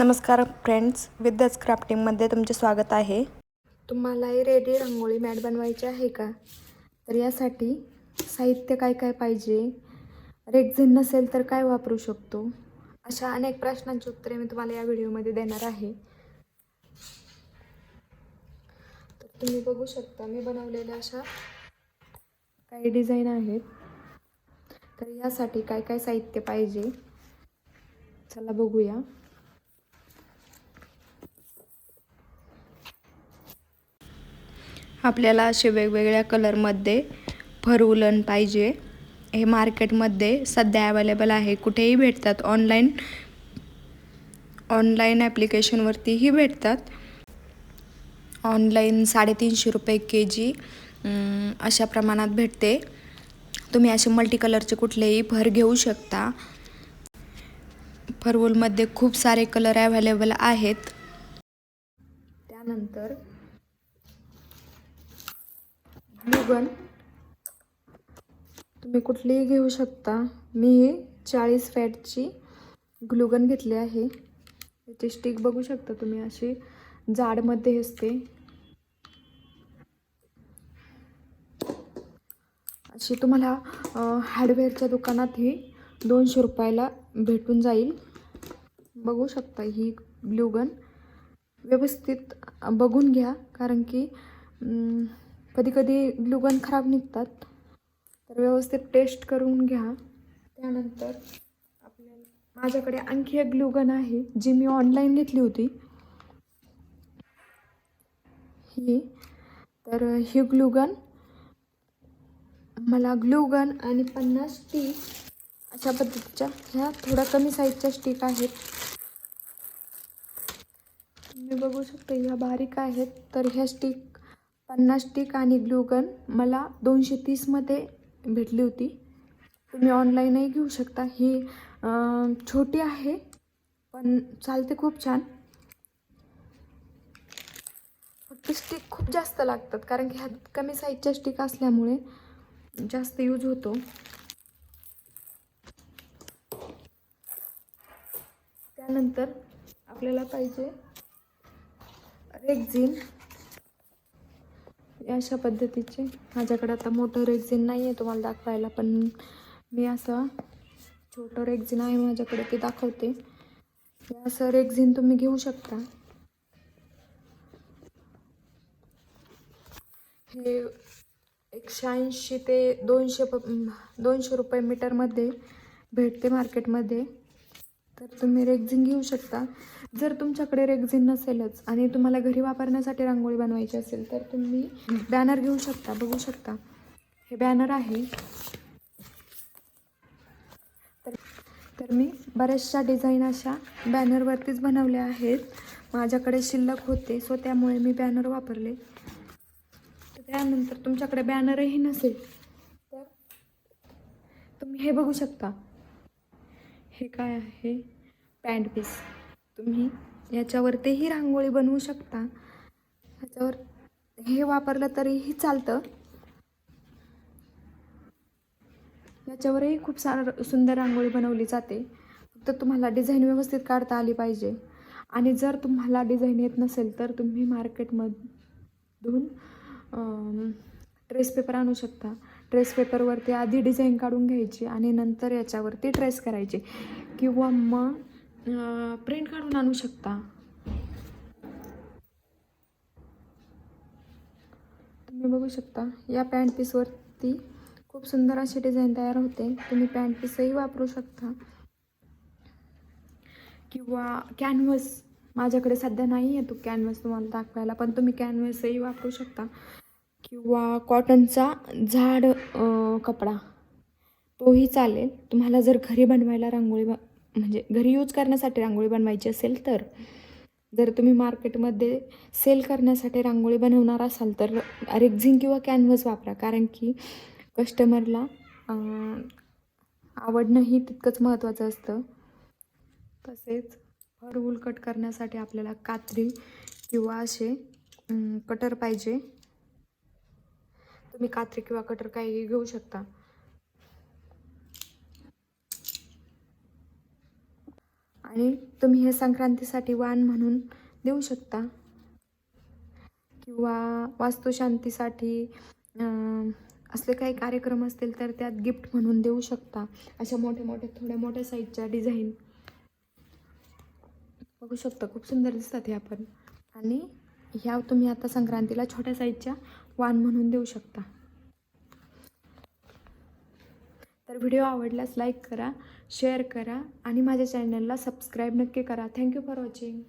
नमस्कार फ्रेंड्स विद्याच क्राफ्टिंगमध्ये तुमचे स्वागत आहे. तुम्हालाही रेडी रांगोळी मॅट बनवायची आहे का? तर यासाठी साहित्य काय काय पाहिजे? रेक्झिन नसेल तर काय वापरू शकतो? अशा अनेक प्रश्नांची उत्तरे मी तुम्हाला या व्हिडिओमध्ये देणार आहे. तर तुम्ही बघू शकता मी बनवलेल्या अशा काही डिझाईन आहेत. तर यासाठी काय काय साहित्य पाहिजे? चला बघूया. आपल्याला असे वेगवेगळ्या कलरमध्ये फरवूलन पाहिजे. हे मार्केटमध्ये सध्या अवेलेबल आहे. कुठेही भेटतात. ऑनलाईन ऑनलाईन ॲप्लिकेशनवरतीही भेटतात. ऑनलाईन साडेतीनशे रुपये के जी अशा प्रमाणात भेटते. तुम्ही असे मल्टी कलरचे कुठलेही भर घेऊ शकता. फरवूलमध्ये खूप सारे कलर अवेलेबल आहेत. त्यानंतर ग्लुगन तुम्ही कुठलीही घेऊ शकता. मी ही चाळीस फॅटची ग्लुगन घेतली आहे. याची स्टिक बघू शकता तुम्ही अशी. जाडमध्ये असते. अशी तुम्हाला हार्डवेअरच्या दुकानात ही दोनशे रुपयाला भेटून जाईल. बघू शकता ही ग्लुगन. व्यवस्थित बघून घ्या कारण की कधी कधी ग्लुगन खराब निघतात. तर व्यवस्थित टेस्ट करून घ्या. त्यानंतर आपल्याला माझ्याकडे आणखी एक ग्लुगन आहे जी मी ऑनलाईन घेतली होती. ही. तर ही ग्लुगन मला ग्लुगन आणि पन्नास स्टिक अशा पद्धतीच्या ह्या थोड्या कमी साईजच्या स्टिक आहेत. तुम्ही बघू शकता ह्या बारीक आहेत. तर ह्या स्टिक पन्नास स्टिक आणि ग्लुगन मला दोनशे तीसमध्ये भेटली होती. तुम्ही ऑनलाईनही घेऊ शकता. ही छोटी आहे पण चालते खूप छान. फक्त स्टिक खूप जास्त लागतात कारण की ह्यात कमी साईजच्या स्टिक असल्यामुळे जास्त यूज होतो. त्यानंतर आपल्याला पाहिजे रेक्झिन अशा पद्धतीचे. माझ्याकडे आता मोठं रेक्झिन नाही आहे तुम्हाला दाखवायला पण मी असं छोटं रेक्झिन आहे माझ्याकडे ते दाखवते. असं रेक्झिन तुम्ही घेऊ शकता. हे एकशे ऐंशी ते दोनशे प दोनशे रुपये मीटरमध्ये भेटते मार्केटमध्ये तर तुम्ही रेक्झिन घेऊ शकता. जर तुमच्याकडे रेग्झिन नसेलच आणि तुम्हाला घरी वापरण्यासाठी रांगोळी बनवायची असेल तर तुम्ही बॅनर घेऊ शकता बघू शकता. हे बॅनर आहे. तर तर मी बऱ्याचशा डिझाईन अशा बॅनरवरतीच बनवल्या आहेत. माझ्याकडे शिल्लक होते सो त्यामुळे मी बॅनर वापरले. तर त्यानंतर तुमच्याकडे बॅनरही नसेल तर तुम्ही हे बघू शकता. हे काय आहे? पॅन्ट पीस तुम्ही याच्यावरतीही रांगोळी बनवू शकता. ह्याच्यावर हे वापरलं तरीही चालतं. याच्यावरही खूप सार सुंदर रांगोळी बनवली जाते. फक्त तुम्हाला डिझाईन व्यवस्थित काढता आली पाहिजे. आणि जर तुम्हाला डिझाईन येत नसेल तर तुम्ही मार्केटमधून ट्रेस पेपर आणू शकता. ट्रेस पेपरवरती आधी डिझाईन काढून घ्यायची आणि नंतर याच्यावरती ट्रेस करायचे. किंवा मग प्रिंट काढून आणू शकता. तुम्ही बघू शकता या पॅन्ट पीसवरती खूप सुंदर अशी डिझाईन तयार होते. तुम्ही पॅन्ट पीसही वापरू शकता. किंवा कॅनव्हस माझ्याकडे सध्या नाही आहे तो कॅनव्हस तुम्हाला दाखवायला पण तुम्ही कॅनव्हसही वापरू शकता. किंवा कॉटनचा झाड कपडा तोही चालेल. तुम्हाला जर घरी बनवायला रांगोळी ब म्हणजे घरी यूज करण्यासाठी रांगोळी बनवायची असेल तर जर तुम्ही मार्केटमध्ये सेल करण्यासाठी रांगोळी बनवणार असाल तर रेक्झिन किंवा कॅनव्हस वापरा. कारण की कस्टमरला आवडणंही तितकंच महत्त्वाचं असतं. तसेच फर वूल कट करण्यासाठी आपल्याला कात्री किंवा असे कटर पाहिजे. तुम्ही कात्री किंवा कटर काही घेऊ शकता. आणि तुम्ही हे संक्रांतीसाठी वाण म्हणून देऊ शकता. किंवा वास्तुशांतीसाठी असले काही कार्यक्रम असतील तर त्यात गिफ्ट म्हणून देऊ शकता. अशा मोठ्या मोठ्या थोड्या मोठ्या साईजच्या डिझाईन. बघू शकता खूप सुंदर दिसतात हे आपण. आणि ह्या तुम्ही आता संक्रांतीला छोट्या साईजच्या वाण म्हणून देऊ शकता. तर व्हिडिओ आवडल्यास लाईक करा शेअर करा आणि माझ्या चॅनलला सबस्क्राईब नक्की करा. Thank you for watching.